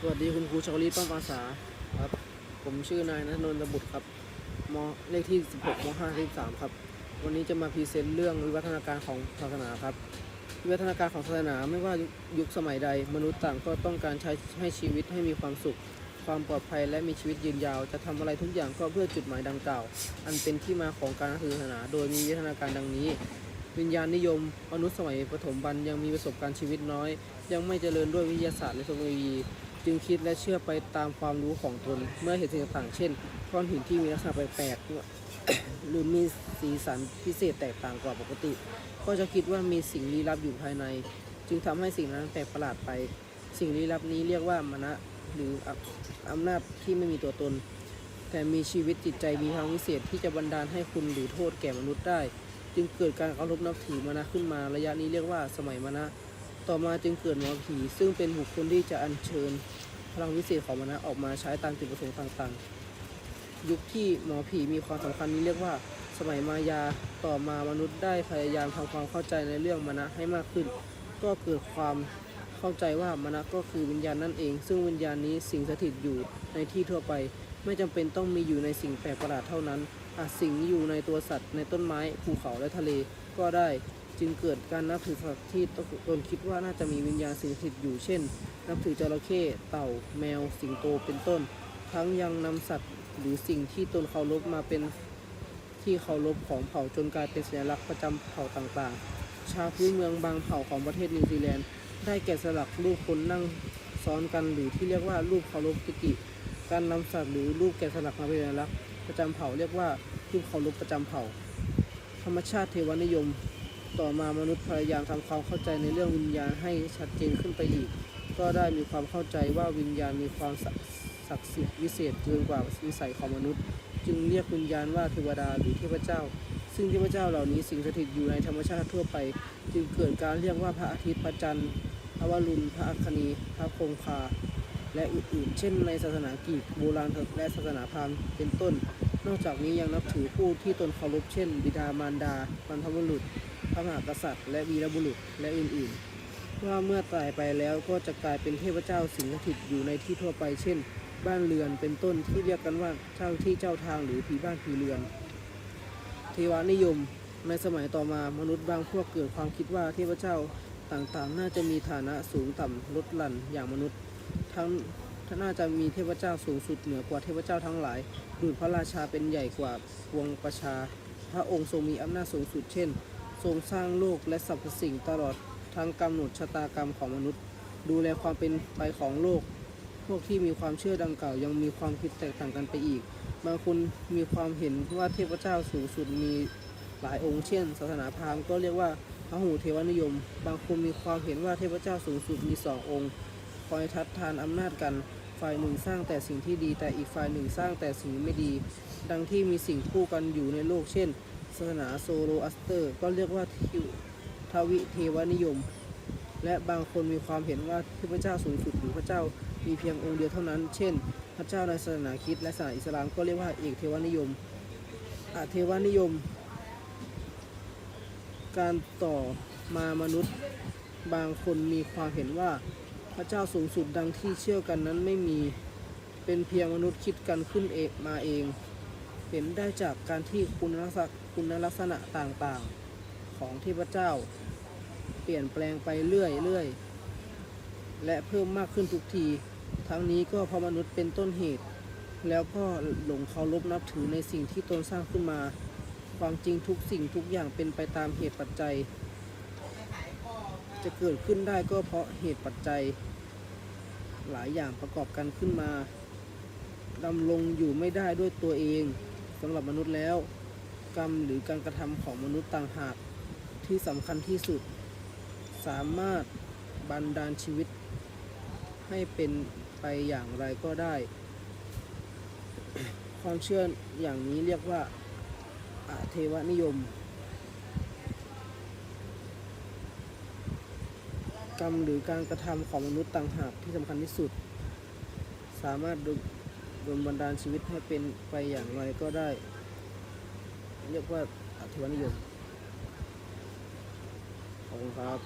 สวัสดีคุณครูชาวลีป้อมอาสาครับ ผมชื่อนายณนนท์บุตรครับมเลขที่ 16ม5 3ครับ วันนี้จะมาพรีเซนต์เรื่องวิวัฒนาการของศาสนาครับ วิวัฒนาการของศาสนาไม่ว่ายุคสมัยใด มนุษย์ต่างก็ต้องการใช้ให้ชีวิตให้มีความสุข ความปลอดภัยและมีชีวิตยืนยาว จะทำอะไรทุกอย่างก็เพื่อจุดหมายดังกล่าว อันเป็นที่มาของการนับถือศาสนา โดยมีวิวัฒนาการดังนี้วิญญาณนิยมมนุษย์สมัยปฐมบันยังมีประสบการณ์ชีวิตน้อย ยังไม่เจริญด้วยวิทยาศาสตร์และเทคโนโลยี จึงคิดและเชื่อไปตามความรู้ของตน เมื่อเห็นสิ่งต่างๆเช่นก้อนหินที่มีลักษณะแปลกๆหรือมีสีสันพิเศษแตกต่างกว่าปกติ ก็จะคิดว่ามีสิ่งลี้ลับอยู่ภายใน จึงทำให้สิ่งนั้นแปลกประหลาดไป สิ่งลี้ลับนี้เรียกว่ามณะหรืออำอำนาจที่ไม่มีตัวตน แต่มีชีวิตจิตใจมีพลังวิเศษที่จะบันดาลให้คุณหรือโทษแก่มนุษย์ได้ จึงเกิดการเคารพนับถือมณะขึ้นมาระยะนี้เรียกว่าสมัยมณะ ต่อมาจึงเกิดหมอผี ซึ่งเป็นบุคคลที่จะอัญเชิญพลังวิเศษของมณะออกมาใช้ตามจุดประสงค์ต่างๆ ยุคที่หมอผีมีความสำคัญนี้เรียกว่าสมัยมายาต่อมามนุษย์ได้พยายามทำความเข้าใจในเรื่องมณะให้มากขึ้น ก็เกิดความเข้าใจว่ามณะก็คือวิญญาณนั่นเอง ซึ่งวิญญาณนี้สิงสถิตอยู่ในที่ทั่วไป ไม่จำเป็นต้องมีอยู่ในสิ่งแปลกประหลาดเท่านั้นอาจสิงอยู่ในตัวสัตว์ในต้นไม้ภูเขาและทะเลก็ได้ จึงเกิดการนับถือสัตว์ที่ตนคิดว่าน่าจะมีวิญญาณสิงสถิตอยู่เช่น นับถือจระเข้เต่า แมว สิงโตเป็นต้น ทั้งยังนำสัตว์หรือสิ่งที่ตนเคารพมาเป็นที่เคารพของเผ่าจนกลายเป็นสัญลักษณ์ประจำเผ่าต่างๆ ชาวพื้นเมืองบางเผ่าของประเทศนิวซีแลนด์ ได้แกะสลักรูปคนนั่งซ้อนกันหรือที่เรียกว่ารูปเคารพกิติ การนำสัตว์หรือรูปแกะสลักมาเป็นสัญลักษณ์ประจำเผ่าเรียกว่ารูปเคารพประจำเผ่า ธรรมชาติเทวนิยม ต่อมามนุษย์พยายามทำความเข้าใจในเรื่องวิญญาณให้ชัดเจนขึ้นไปอีก ก็ได้มีความเข้าใจว่าวิญญาณมีความศักดิ์สิทธิ์วิเศษเกินกว่าวิสัยของมนุษย์ จึงเรียกวิญญาณว่าเทวดาหรือเทพเจ้า ซึ่งเทพเจ้าเหล่านี้สิงสถิตอยู่ในธรรมชาติทั่วไป จึงเกิดการเรียกว่าพระอาทิตย์พระจันทร์พระวรุณพระอัคคณีพระคงคา และอื่นๆ เช่นในศาสนากรีกโบราณและศาสนาพราหมณ์เป็นต้น นอกจากนี้ยังนับถือผู้ที่ตนเคารพเช่น บิดามารดาบรรพบุรุษ พระมหากษัตริย์ และวีรบุรุษและอื่นๆว่าเมื่อตายไปแล้วก็จะกลายเป็นเทพเจ้าสิงสถิตอยู่ในที่ทั่วไปเช่น บ้านเรือนเป็นต้นที่เรียกกันว่าเจ้าที่เจ้าทางหรือผีบ้านผีเรือน เทวานิยม ในสมัยต่อมามนุษย์บางพวกเกิดความคิดว่าเทพเจ้าต่างๆ น่าจะมีฐานะสูงต่ำลดหลั่นอย่างมนุษย์ ทั้งน่าจะมีเทพเจ้าสูงสุดเหนือกว่าเทพเจ้าทั้งหลายดุจพระราชาเป็นใหญ่กว่าปวงประชา พระองค์ทรงมีอำนาจสูงสุดเช่น ทรงสร้างโลกและสรรพสิ่งตลอดทั้งกำหนดชะตากรรมของมนุษย์ ดูแลความเป็นไปของโลก พวกที่มีความเชื่อดังกล่าวยังมีความคิดแตกต่างกันไปอีก บางคนมีความเห็นว่าเทพเจ้าสูงสุดมีหลายองค์เช่น ศาสนาพราหมณ์ก็เรียกว่าพระหูเทวนิยม บางคนมีความเห็นว่าเทพเจ้าสูงสุดมีสององค์คอยทัดทานอำนาจกัน ฝ่ายหนึ่งสร้างแต่สิ่งที่ดี แต่อีกฝ่ายหนึ่งสร้างแต่สิ่งไม่ดี ดังที่มีสิ่งคู่กันอยู่ในโลกเช่น ศาสนาโซโรอัสเตอร์ ก็เรียกว่าทิวทวิเทวนิยม และบางคนมีความเห็นว่าเทพเจ้าสูงสุดหรือพระเจ้ามีเพียงองค์เดียวเท่านั้น เช่น พระเจ้าในศาสนาคริสต์และศาสนาอิสลามก็เรียกว่าเอกเทวนิยมอเทวนิยม การต่อมามนุษย์ บางคนมีความเห็นว่าพระเจ้าสูงสุดดังที่เชื่อกันนั้นไม่มีเป็นเพียงมนุษย์คิดกันขึ้นเองมาเอง ห็นได้จากการที่คุณลักษณะคุณลักษณะต่างๆ ของเทพเจ้า เปลี่ยนแปลงไปเรื่อยๆ และเพิ่มมากขึ้นทุกที ทั้งนี้ก็เพราะมนุษย์เป็นต้นเหตุ แล้วก็หลงเคารพนับถือในสิ่งที่ตนสร้างขึ้นมา ความจริงทุกสิ่งทุกอย่างเป็นไปตามเหตุปัจจัย จะเกิดขึ้นได้ก็เพราะเหตุปัจจัย หลายอย่างประกอบกันขึ้นมาดำรงอยู่ไม่ได้ด้วยตัวเอง สำหรับมนุษย์แล้ว กรรมหรือการกระทำของมนุษย์ต่างหากที่สำคัญที่สุด สามารถบันดาลชีวิต ให้เป็นไปอย่างไรก็ได้ ความเชื่ออย่างนี้เรียกว่าอาเทวนิยม กรรมหรือการกระทำของมนุษย์ต่างหากที่สำคัญที่สุด สามารถ ดลบันดาลชีวิตให้เป็นไปอย่างไรก็ได้ เรียกว่าอธิวนิยมขอบคุณครับ